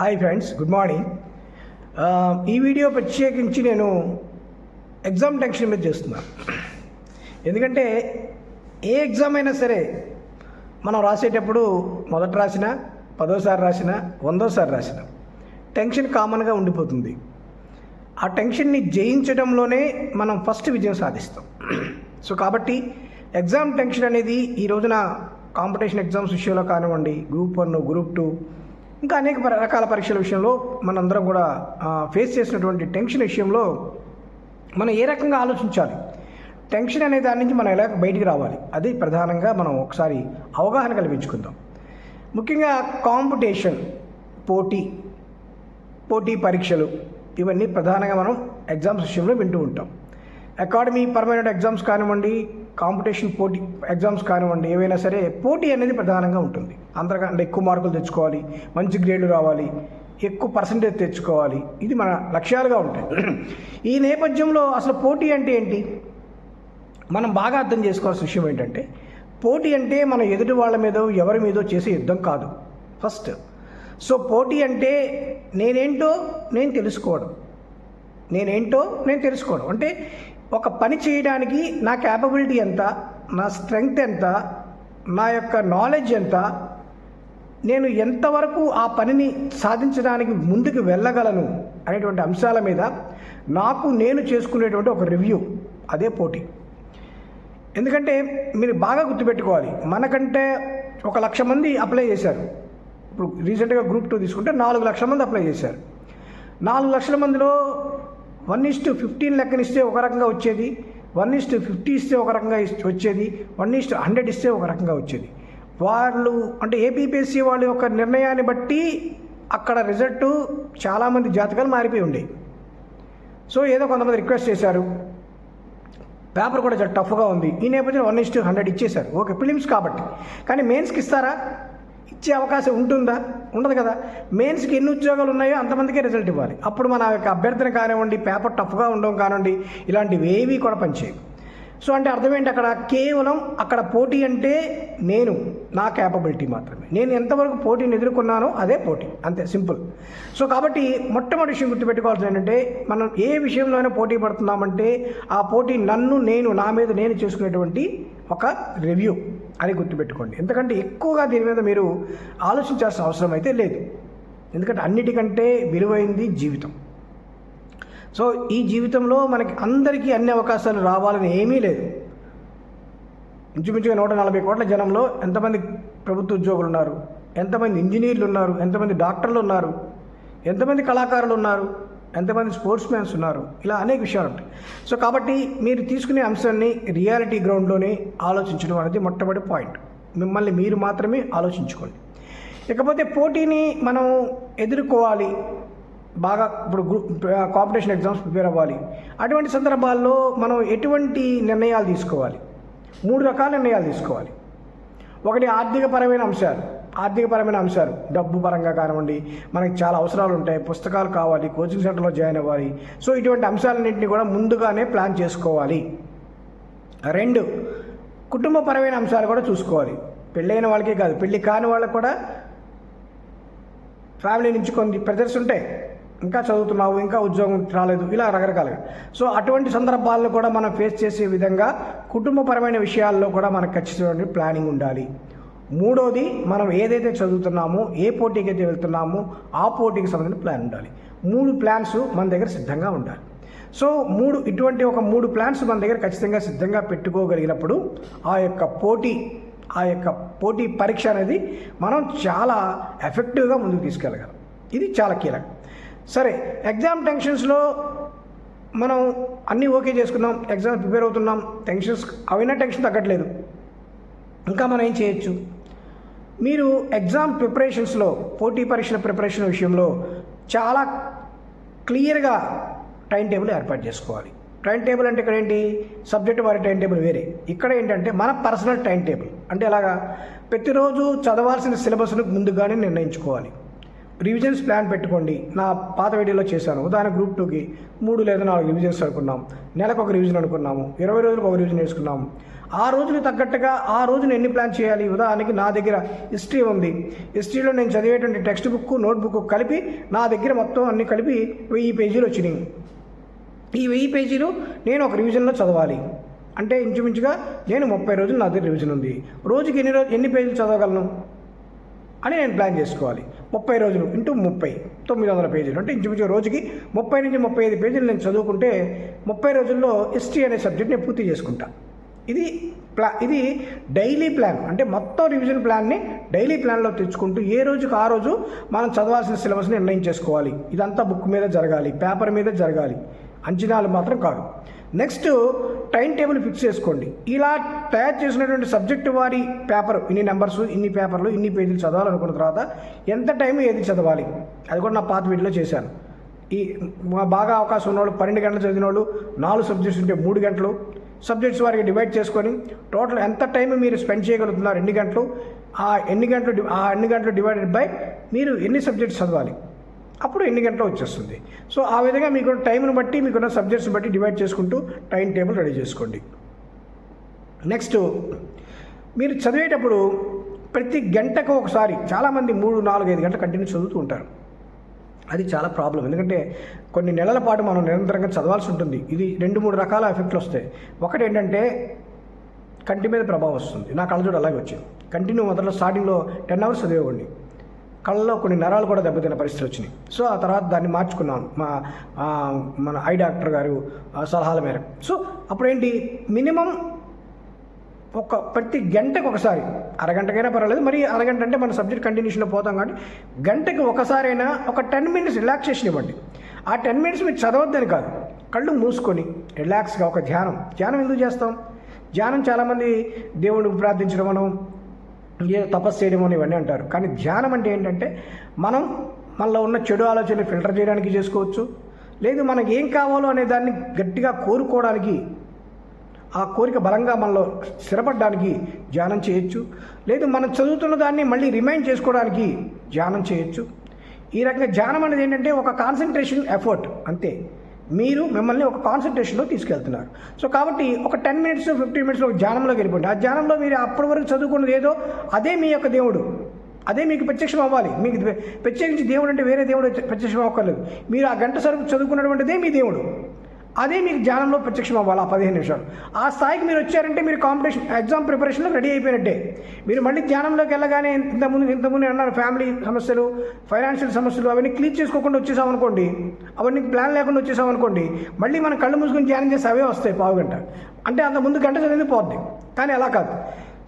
Hi friends good morning ఈ video ప్రత్యేకించి నేను ఎగ్జామ్ టెన్షన్ మీద చేస్తున్నాను. ఎందుకంటే ఏ ఎగ్జామ్ అయినా సరే మనం రాసేటప్పుడు మొదట రాసిన పదోసారి రాసిన వందోసారి రాసిన టెన్షన్ కామన్గా ఉండిపోతుంది. ఆ టెన్షన్ని జయించడంలోనే మనం ఫస్ట్ విజయం సాధిస్తాం. సో కాబట్టి ఎగ్జామ్ టెన్షన్ అనేది ఈ రోజున కాంపిటీషన్ ఎగ్జామ్స్ విషయంలో కానివ్వండి గ్రూప్ వన్ గ్రూప్ టూ ఇంకా అనేక రకాల పరీక్షల విషయంలో మనందరం కూడా ఫేస్ చేసినటువంటి టెన్షన్ విషయంలో మనం ఏ రకంగా ఆలోచించాలి? టెన్షన్ అనే దాని నుంచి మనం ఎలా బయటికి రావాలి? అది ప్రధానంగా మనం ఒకసారి అవగాహన కల్పించుకుందాం. ముఖ్యంగా కాంపిటీషన్ పోటీ పోటీ పరీక్షలు ఇవన్నీ ప్రధానంగా మనం ఎగ్జామ్స్ విషయంలో వింటూ ఉంటాం. అకాడమీ పరమైన ఎగ్జామ్స్ కానివ్వండి కాంపిటీషన్ పోటీ ఎగ్జామ్స్ కానివ్వండి ఏవైనా సరే పోటీ అనేది ప్రధానంగా ఉంటుంది. అందరికంటే ఎక్కువ మార్కులు తెచ్చుకోవాలి మంచి గ్రేడ్లు రావాలి ఎక్కువ పర్సంటేజ్ తెచ్చుకోవాలి. ఇది మన లక్ష్యాలుగా ఉంటాయి. ఈ నేపథ్యంలో అసలు పోటీ అంటే ఏంటి? మనం బాగా అర్థం చేసుకోవాల్సిన విషయం ఏంటంటే పోటీ అంటే మన ఎదుటి వాళ్ళ మీద ఎవరి మీదో చేసే యుద్ధం కాదు. ఫస్ట్ సో పోటీ అంటే నేనేంటో నేను తెలుసుకోవడం. నేనేంటో నేను తెలుసుకోవడం. అంటే ఒక పని చేయడానికి నా క్యాపబిలిటీ ఎంత నా స్ట్రెంగ్త్ ఎంత నా యొక్క నాలెడ్జ్ ఎంత నేను ఎంతవరకు ఆ పనిని సాధించడానికి ముందుకు వెళ్ళగలను అనేటువంటి అంశాల మీద నాకు నేను చేసుకునేటువంటి ఒక రివ్యూ అదే పోటీ. ఎందుకంటే మీరు బాగా గుర్తుపెట్టుకోవాలి మనకంటే ఒక లక్ష మంది అప్లై చేశారు. ఇప్పుడు రీసెంట్గా గ్రూప్ టూ తీసుకుంటే నాలుగు లక్షల మంది అప్లై చేశారు. నాలుగు లక్షల మందిలో వన్ ఇస్ టు ఫిఫ్టీన్ లెక్కన ఇస్తే ఒక రకంగా వచ్చేది వన్ ఇస్ టు ఫిఫ్టీ ఇస్తే ఒక రకంగా ఇస్- వచ్చేది వన్ ఇస్ టు హండ్రెడ్ ఇస్తే ఒక రకంగా వచ్చేది. వాళ్ళు అంటే ఏపీపీఎస్సీ వాళ్ళ యొక్క నిర్ణయాన్ని బట్టి అక్కడ రిజల్ట్ చాలామంది జాతకాలు మారిపోయి ఉండేవి సో ఏదో కొంతమంది రిక్వెస్ట్ చేశారు. పేపర్ కూడా చాలా టఫ్గా ఉంది. ఈ నేపథ్యంలో వన్ ఇస్ టూ హండ్రెడ్ ఇచ్చేశారు. ఓకే ఫిలిమ్స్ కాబట్టి. కానీ మెయిన్స్కి ఇస్తారా? ఇచ్చే అవకాశం ఉంటుందా? ఉండదు కదా. మెయిన్స్కి ఎన్ని ఉద్యోగాలు ఉన్నాయో అంతమందికే రిజల్ట్ ఇవ్వాలి. అప్పుడు మన యొక్క అభ్యర్థన కానివ్వండి పేపర్ టఫ్గా ఉండడం కానివ్వండి ఇలాంటివి ఏవి కూడా పనిచేయవు. సో అంటే అర్థం ఏంటి అక్కడ? కేవలం అక్కడ పోటీ అంటే నేను నా క్యాపబిలిటీ మాత్రమే. నేను ఎంతవరకు పోటీని ఎదుర్కొన్నానో అదే పోటీ అంతే సింపుల్. సో కాబట్టి మొట్టమొదటి విషయం గుర్తుపెట్టుకోవాల్సింది ఏంటంటే మనం ఏ విషయంలో అయినా పోటీ పడుతున్నామంటే ఆ పోటీ నన్ను నేను నా మీద నేను చేసుకునేటువంటి ఒక రివ్యూ అని గుర్తుపెట్టుకోండి. ఎందుకంటే ఎక్కువగా దీని మీద మీరు ఆలోచించాల్సిన అవసరం అయితే లేదు. ఎందుకంటే అన్నిటికంటే విలువైంది జీవితం. సో ఈ జీవితంలో మనకి అందరికీ అన్ని అవకాశాలు రావాలని ఏమీ లేదు. ఇంచుమించుగా నూట నలభై కోట్ల జనంలో ఎంతమంది ప్రభుత్వ ఉద్యోగులు ఉన్నారు? ఎంతమంది ఇంజనీర్లు ఉన్నారు? ఎంతమంది డాక్టర్లు ఉన్నారు? ఎంతమంది కళాకారులు ఉన్నారు? ఎంతమంది స్పోర్ట్స్ మ్యాన్స్ ఉన్నారు? ఇలా అనేక విషయాలు ఉంటాయి. సో కాబట్టి మీరు తీసుకునే అంశాన్ని రియాలిటీ గ్రౌండ్లోనే ఆలోచించడం అనేది మొట్టమొదటి పాయింట్. మిమ్మల్ని మీరు మాత్రమే ఆలోచించుకోండి. ఇకపోతే పోటీని మనం ఎదుర్కోవాలి. బాగా ఇప్పుడు గ్రూప్ కాంపిటీషన్ ఎగ్జామ్స్ ప్రిపేర్ అవ్వాలి. అటువంటి సందర్భాల్లో మనం ఎటువంటి నిర్ణయాలు తీసుకోవాలి? మూడు రకాల నిర్ణయాలు తీసుకోవాలి. ఒకటి ఆర్థికపరమైన అంశాలు. ఆర్థికపరమైన అంశాలు. డబ్బు పరంగా కానివ్వండి మనకి చాలా అవసరాలు ఉంటాయి. పుస్తకాలు కావాలి కోచింగ్ సెంటర్లో జాయిన్ అవ్వాలి. సో ఇటువంటి అంశాలన్నింటినీ కూడా ముందుగానే ప్లాన్ చేసుకోవాలి. రెండు కుటుంబపరమైన అంశాలు కూడా చూసుకోవాలి. పెళ్ళైన వాళ్ళకే కాదు పెళ్ళి కాని వాళ్ళకు కూడా ఫ్యామిలీ నుంచి కొన్ని ప్రెజర్స్ ఉంటాయి. ఇంకా చదువుతున్నావు ఇంకా ఉద్యోగం రాలేదు ఇలా రకరకాలుగా. సో అటువంటి సందర్భాల్లో కూడా మనం ఫేస్ చేసే విధంగా కుటుంబపరమైన విషయాల్లో కూడా మనకు ఖచ్చితమైన ప్లానింగ్ ఉండాలి. మూడోది మనం ఏదైతే చదువుతున్నామో ఏ పోటీకి అయితే వెళ్తున్నామో ఆ పోటీకి సంబంధించిన ప్లాన్ ఉండాలి. మూడు ప్లాన్స్ మన దగ్గర సిద్ధంగా ఉండాలి. సో మూడు ఇటువంటి ఒక మూడు ప్లాన్స్ మన దగ్గర ఖచ్చితంగా సిద్ధంగా పెట్టుకోగలిగినప్పుడు ఆ యొక్క పోటీ ఆ యొక్క పోటీ పరీక్ష అనేది మనం చాలా ఎఫెక్టివ్గా ముందుకు తీసుకెళ్ళగలం. ఇది చాలా కీలకం. సరే ఎగ్జామ్ టెన్షన్స్లో మనం అన్నీ ఓకే చేసుకున్నాం ఎగ్జామ్ ప్రిపేర్ అవుతున్నాం టెన్షన్స్ అవైనా టెన్షన్ తగ్గట్లేదు. ఇంకా మనం ఏం చేయొచ్చు? మీరు ఎగ్జామ్ ప్రిపరేషన్స్లో పోటీ పరీక్షల ప్రిపరేషన్ విషయంలో చాలా క్లియర్గా టైం టేబుల్ ఏర్పాటు చేసుకోవాలి. టైం టేబుల్ అంటే ఇక్కడ ఏంటి? సబ్జెక్టు వారి టైం టేబుల్ వేరే. ఇక్కడ ఏంటంటే మన పర్సనల్ టైం టేబుల్ అంటే ఎలాగా? ప్రతిరోజు చదవాల్సిన సిలబస్ను ముందుగానే నిర్ణయించుకోవాలి. రివిజన్స్ ప్లాన్ పెట్టుకోండి. నా పాత వీడియోలో చేశాను. ఉదాహరణ గ్రూప్ టూకి మూడు లేదా నాలుగు రివిజన్స్ అనుకున్నాం. నెలకు ఒక రివిజన్ అనుకున్నాము. ఇరవై రోజులకు ఒక రివిజన్ వేసుకున్నాము. ఆ రోజులు తగ్గట్టుగా ఆ రోజున ఎన్ని ప్లాన్ చేయాలి? ఉదాహరణకి నా దగ్గర హిస్టరీ ఉంది. హిస్టరీలో నేను చదివేటువంటి టెక్స్ట్ బుక్ నోట్ బుక్ కలిపి నా దగ్గర మొత్తం అన్ని కలిపి వెయ్యి పేజీలు వచ్చినాయి. ఈ వెయ్యి పేజీలు నేను ఒక రివిజన్లో చదవాలి. అంటే ఇంచుమించుగా నేను ముప్పై రోజులు నా దగ్గర రివిజన్ ఉంది. రోజుకి ఎన్ని రోజు ఎన్ని పేజీలు చదవగలను? అని నేను ప్లాన్ చేసుకోవాలి. ముప్పై రోజులు ఇంటూ ముప్పై తొమ్మిది వందల పేజీలు. అంటే ఇంచుమించు రోజుకి ముప్పై నుంచి ముప్పై ఐదు పేజీలు నేను చదువుకుంటే ముప్పై రోజుల్లో హిస్టరీ అనే సబ్జెక్ట్ నేను పూర్తి చేసుకుంటా. ఇది ప్లా ఇది డైలీ ప్లాన్. అంటే మొత్తం రివిజన్ ప్లాన్ని డైలీ ప్లాన్లో తెచ్చుకుంటూ ఏ రోజుకి ఆ రోజు మనం చదవాల్సిన సిలబస్ని నిర్ణయం చేసుకోవాలి. ఇదంతా బుక్ మీద జరగాలి పేపర్ మీద జరగాలి. అంచనాలు మాత్రం కాదు. నెక్స్ట్ టైం టేబుల్ ఫిక్స్ చేసుకోండి. ఇలా తయారు చేసినటువంటి సబ్జెక్టు వారి పేపర్ ఇన్ని నెంబర్స్ ఇన్ని పేపర్లు ఇన్ని పేజీలు చదవాలనుకున్న తర్వాత ఎంత టైం ఏది చదవాలి? అది కూడా నా పాత వీడియోలో చేశాను. ఈ బాగా అవకాశం ఉన్నవాళ్ళు పన్నెండు గంటలు చదివిన వాళ్ళు నాలుగు సబ్జెక్ట్స్ ఉంటే మూడు గంటలు. సబ్జెక్ట్స్ వారికి డివైడ్ చేసుకొని టోటల్ ఎంత టైం మీరు స్పెండ్ చేయగలుగుతున్నారు? ఎన్ని గంటలు? ఆ ఎన్ని గంటలు ఆ ఎన్ని గంటలు డివైడెడ్ బై మీరు ఎన్ని సబ్జెక్ట్స్ చదవాలి? అప్పుడు ఎన్ని గంటలు వచ్చేస్తుంది? సో ఆ విధంగా మీకు టైంను బట్టి మీకున్న సబ్జెక్ట్స్ని బట్టి డివైడ్ చేసుకుంటూ టైం టేబుల్ రెడీ చేసుకోండి. నెక్స్ట్ మీరు చదివేటప్పుడు ప్రతి గంటకు ఒకసారి చాలామంది మూడు నాలుగు ఐదు గంటలు కంటిన్యూ చదువుతూ ఉంటారు. అది చాలా ప్రాబ్లం. ఎందుకంటే కొన్ని నెలల పాటు మనం నిరంతరంగా చదవాల్సి ఉంటుంది. ఇది రెండు మూడు రకాల ఎఫెక్ట్లు వస్తాయి. ఒకటి ఏంటంటే కంటి మీద ప్రభావం వస్తుంది. నా కళ్ళజోడు అలాగే వచ్చింది. కంటిన్యూ మొదట్లో స్టార్టింగ్లో టెన్ అవర్స్ చదివేవాడిని. కళ్ళలో కొన్ని నరాలు కూడా దెబ్బతిన్న పరిస్థితి వచ్చినాయి సో ఆ తర్వాత దాన్ని మార్చుకున్నాను మా మన ఐ డాక్టర్ గారు సలహాల మేరకు. సో అప్పుడేంటి? మినిమం ఒక ప్రతి గంటకు ఒకసారి. అరగంటకైనా పర్వాలేదు. మరి అరగంట అంటే మన సబ్జెక్ట్ కంటిన్యూషన్లో పోతాం కాబట్టి గంటకి ఒకసారైనా ఒక టెన్ మినిట్స్ రిలాక్సేషన్ ఇవ్వండి. ఆ టెన్ మినిట్స్ మీరు చదవద్దని కాదు. కళ్ళు మూసుకొని రిలాక్స్గా ఒక ధ్యానం. ధ్యానం ఎందుకు చేస్తాం? ధ్యానం చాలామంది దేవుడికి ప్రార్థించడం మనం ఏదో తపస్సు చేయడం అని ఇవన్నీ అంటారు. కానీ ధ్యానం అంటే ఏంటంటే మనం మనలో ఉన్న చెడు ఆలోచనలు ఫిల్టర్ చేయడానికి చేసుకోవచ్చు. లేదు మనకి ఏం కావాలో అనే దాన్ని గట్టిగా కోరుకోవడానికి ఆ కోరిక బలంగా మనలో స్థిరపడడానికి ధ్యానం చేయొచ్చు. లేదు మనం చదువుతున్న దాన్ని మళ్ళీ రిమైండ్ చేసుకోవడానికి ధ్యానం చేయొచ్చు. ఈ రకంగా ధ్యానం అనేది ఏంటంటే ఒక కాన్సన్ట్రేషన్ ఎఫర్ట్ అంతే. మీరు మిమ్మల్ని ఒక కాన్సన్ట్రేషన్లో తీసుకెళ్తున్నారు. సో కాబట్టి ఒక టెన్ మినిట్స్ ఫిఫ్టీన్ మినిట్స్లో ఒక ధ్యానంలోకి వెళ్ళిపోండి. ఆ ధ్యానంలో మీరు అప్పటి వరకు చదువుకున్నది ఏదో అదే మీ యొక్క దేవుడు. అదే మీకు ప్రత్యక్షం అవ్వాలి. మీకు ప్రత్యేకించి దేవుడు అంటే వేరే దేవుడు ప్రత్యక్షం అవ్వక్కర్లేదు. మీరు ఆ గంట సరుకు చదువుకున్నటువంటిదే మీ దేవుడు. అదే మీకు ధ్యానంలో ప్రత్యక్షం అవ్వాలి ఆ పదిహేను నిమిషాలు. ఆ స్థాయికి మీరు వచ్చారంటే మీరు కాంపిటీషన్ ఎగ్జామ్ ప్రిపరేషన్లో రెడీ అయిపోయినట్టే. మీరు మళ్ళీ ధ్యానంలోకి వెళ్ళగానే ఇంతకుముందు ఇంతకుముందు అన్నారు ఫ్యామిలీ సమస్యలు ఫైనాన్షియల్ సమస్యలు అవన్నీ క్లీన్ చేసుకోకుండా వచ్చేసామనుకోండి అవన్నీ ప్లాన్ లేకుండా వచ్చేసాం అనుకోండి మళ్ళీ మనం కళ్ళు మూసుకొని ధ్యానం చేసి అవే వస్తాయి పావు గంట. అంటే అంత ముందు గంట చదివింది పోద్ది. కానీ అలా కాదు.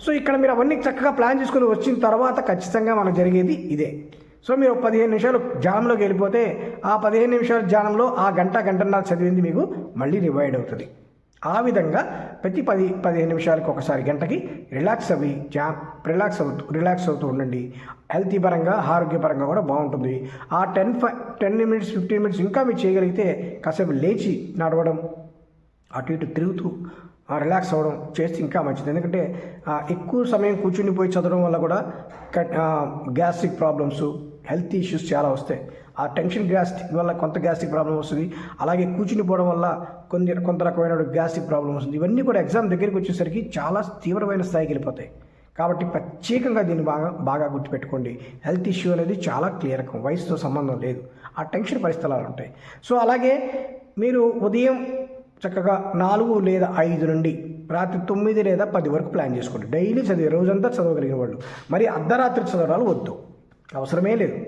సో ఇక్కడ మీరు అవన్నీ చక్కగా ప్లాన్ చేసుకుని వచ్చిన తర్వాత ఖచ్చితంగా మనకు జరిగేది ఇదే. సో మీరు పదిహేను నిమిషాలు ధ్యానంలోకి వెళ్ళిపోతే ఆ పదిహేను నిమిషాల ధ్యానంలో ఆ గంట గంటన్నర చదివింది మీకు మళ్ళీ రివైడ్ అవుతుంది. ఆ విధంగా ప్రతి పది పదిహేను నిమిషాలకు ఒకసారి గంటకి రిలాక్స్ అవి జా రిలాక్స్ అవుతూ రిలాక్స్ అవుతూ ఉండండి. హెల్తీ పరంగా ఆరోగ్యపరంగా కూడా బాగుంటుంది. ఆ ten five ten minutes fifteen minutes ఇంకా మీరు చేయగలిగితే కాసేపు లేచి నడవడం అటు ఇటు తిరుగుతూ రిలాక్స్ అవ్వడం చేస్తే ఇంకా మంచిది. ఎందుకంటే ఎక్కువ సమయం కూర్చుండిపోయి చదవడం వల్ల కూడా గ్యాస్ట్రిక్ ప్రాబ్లమ్స్ హెల్త్ ఇష్యూస్ చాలా వస్తాయి. ఆ టెన్షన్ గ్యాస్ట్రిక్ వల్ల కొంత గ్యాస్ట్రిక్ ప్రాబ్లం వస్తుంది. అలాగే కూర్చుని పోవడం వల్ల కొన్ని కొంత రకమైన గ్యాస్ట్రిక్ ప్రాబ్లం వస్తుంది. ఇవన్నీ కూడా ఎగ్జామ్ దగ్గరికి వచ్చేసరికి చాలా తీవ్రమైన స్థాయికి వెళ్ళిపోతాయి. కాబట్టి ప్రత్యేకంగా దీన్ని బాగా బాగా గుర్తుపెట్టుకోండి. హెల్త్ ఇష్యూ అనేది చాలా క్లియర్ వయసుతో సంబంధం లేదు. ఆ టెన్షన్ పరిస్థితులు ఉంటాయి. సో అలాగే మీరు ఉదయం చక్కగా నాలుగు లేదా ఐదు నుండి రాత్రి తొమ్మిది లేదా పది వరకు ప్లాన్ చేసుకోండి. డైలీ చదివే రోజంతా చదవగలిగిన వాళ్ళు. మరి అర్ధరాత్రి చదవడాలు వద్దు. అవసరమే లేదు.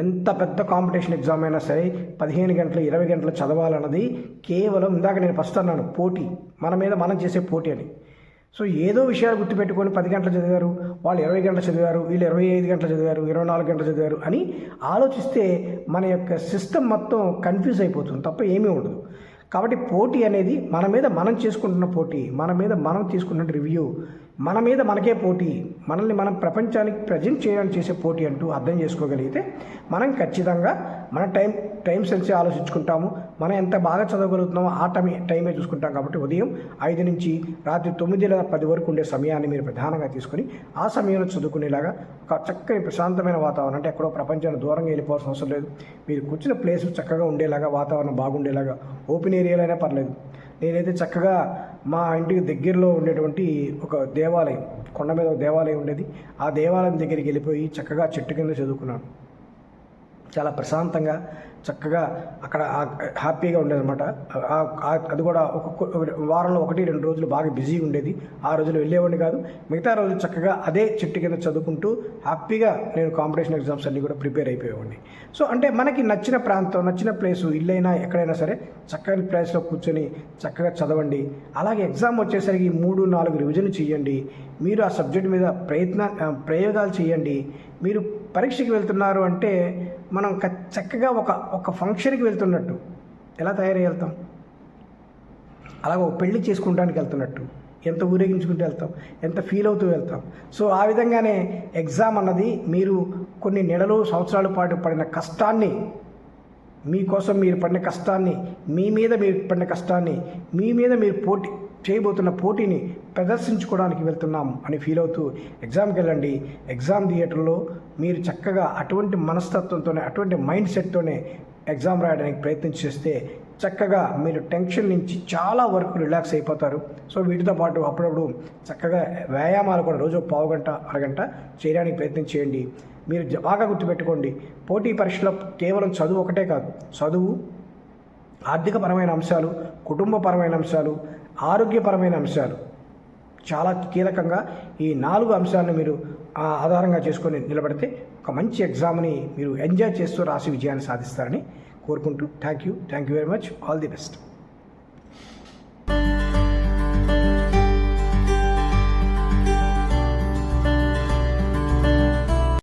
ఎంత పెద్ద కాంపిటీషన్ ఎగ్జామ్ అయినా సరే పదిహేను గంటలు ఇరవై గంటలు చదవాలన్నది కేవలం ఇందాక నేను ఫస్ట్ అన్నాను పోటీ. మన మీద మనం చేసే పోటీ అని సో ఏదో విషయాలు గుర్తుపెట్టుకొని పది గంటలు చదివారు వాళ్ళు ఇరవై గంటలు చదివారు వీళ్ళు ఇరవై ఐదు గంటలు చదివారు ఇరవై నాలుగు గంటలు చదివారు అని ఆలోచిస్తే మన యొక్క సిస్టమ్ మొత్తం కన్ఫ్యూజ్ అయిపోతుంది తప్ప ఏమీ ఉండదు. కాబట్టి పోటీ అనేది మన మీద మనం చేసుకుంటున్న పోటీ మన మీద మనం తీసుకున్న రివ్యూ మన మీద మనకే పోటీ మనల్ని మనం ప్రపంచానికి ప్రజెంట్ చేయడానికి చేసే పోటీ అంటూ అర్థం చేసుకోగలిగితే మనం ఖచ్చితంగా మన టైం టైం సెన్స్ ఆలోచించుకుంటాము. మనం ఎంత బాగా చదవగలుగుతున్నామో ఆ టైం టైమే చూసుకుంటాం కాబట్టి ఉదయం ఐదు నుంచి రాత్రి తొమ్మిది లేదా పది వరకు ఉండే సమయాన్ని మీరు ప్రధానంగా తీసుకొని ఆ సమయంలో చదువుకునేలాగా ఒక చక్కని ప్రశాంతమైన వాతావరణం అంటే ఎక్కడో ప్రపంచాన్ని దూరంగా వెళ్ళిపోవాల్సిన అవసరం లేదు. మీరు కూర్చున్న ప్లేస్ చక్కగా ఉండేలాగా వాతావరణం బాగుండేలాగా ఓపెన్ ఏరియాలైనా పర్లేదు. నేనైతే చక్కగా మా ఇంటికి దగ్గరలో ఉండేటువంటి ఒక దేవాలయం కొండ మీద ఒక దేవాలయం ఉండేది. ఆ దేవాలయం దగ్గరికి వెళ్ళిపోయి చక్కగా చెట్టు కింద చదువుకున్నాను. చాలా ప్రశాంతంగా చక్కగా అక్కడ హ్యాపీగా ఉండేదన్నమాట. అది కూడా ఒక వారంలో ఒకటి రెండు రోజులు బాగా బిజీగా ఉండేది. ఆ రోజులు వెళ్ళేవాడిని కాదు. మిగతా రోజులు చక్కగా అదే చెట్టు కింద చదువుకుంటూ హ్యాపీగా నేను కాంపిటీషన్ ఎగ్జామ్స్ అన్నీ కూడా ప్రిపేర్ అయిపోయేవాడిని. సో అంటే మనకి నచ్చిన ప్రాంతం నచ్చిన ప్లేసు ఇల్లైనా ఎక్కడైనా సరే చక్కని ప్లేస్లో కూర్చొని చక్కగా చదవండి. అలాగే ఎగ్జామ్ వచ్చేసరికి మూడు నాలుగు రివిజన్ చేయండి. మీరు ఆ సబ్జెక్ట్ మీద ప్రయత్న ప్రయోగాలు చేయండి. మీరు పరీక్షకి వెళ్తున్నారు అంటే మనం చక్కగా ఒక ఒక ఫంక్షన్కి వెళ్తున్నట్టు. ఎలా తయారై వెళ్తాం అలాగే ఒక పెళ్ళి చేసుకుంటానికి వెళ్తున్నట్టు. ఎంత ఊరేగించుకుంటూ వెళ్తాం? ఎంత ఫీల్ అవుతూ వెళ్తాం? సో ఆ విధంగానే ఎగ్జామ్ అన్నది మీరు కొన్ని నెలలు సంవత్సరాల పాటు పడిన కష్టాన్ని మీకోసం మీరు పడిన కష్టాన్ని మీ మీద మీరు పడిన కష్టాన్ని మీ మీద మీరు పోటీ చేయబోతున్న పోటీని ప్రదర్శించుకోవడానికి వెళ్తున్నాం అని ఫీల్ అవుతూ ఎగ్జామ్కి వెళ్ళండి. ఎగ్జామ్ థియేటర్లో మీరు చక్కగా అటువంటి మనస్తత్వంతోనే అటువంటి మైండ్ సెట్తోనే ఎగ్జామ్ రాయడానికి ప్రయత్నం చేస్తే చక్కగా మీరు టెన్షన్ నుంచి చాలా వరకు రిలాక్స్ అయిపోతారు. సో వీటితో పాటు అప్పుడప్పుడు చక్కగా వ్యాయామాలు కూడా రోజు పావు గంట అరగంట చేయడానికి ప్రయత్నం చేయండి. మీరు బాగా గుర్తుపెట్టుకోండి. పోటీ పరీక్షలో కేవలం చదువు ఒకటే కాదు. చదువు ఆర్థికపరమైన అంశాలు కుటుంబపరమైన అంశాలు ఆరోగ్యపరమైన అంశాలు చాలా కీలకంగా ఈ నాలుగు అంశాలను మీరు ఆ, ఆధారంగా చేసుకొని నిలబడితే ఒక మంచి ఎగ్జామ్ని మీరు ఎంజాయ్ చేస్తూ రాసి విజయాన్ని సాధిస్తారని కోరుకుంటూ thank you. Thank you very much. All the best.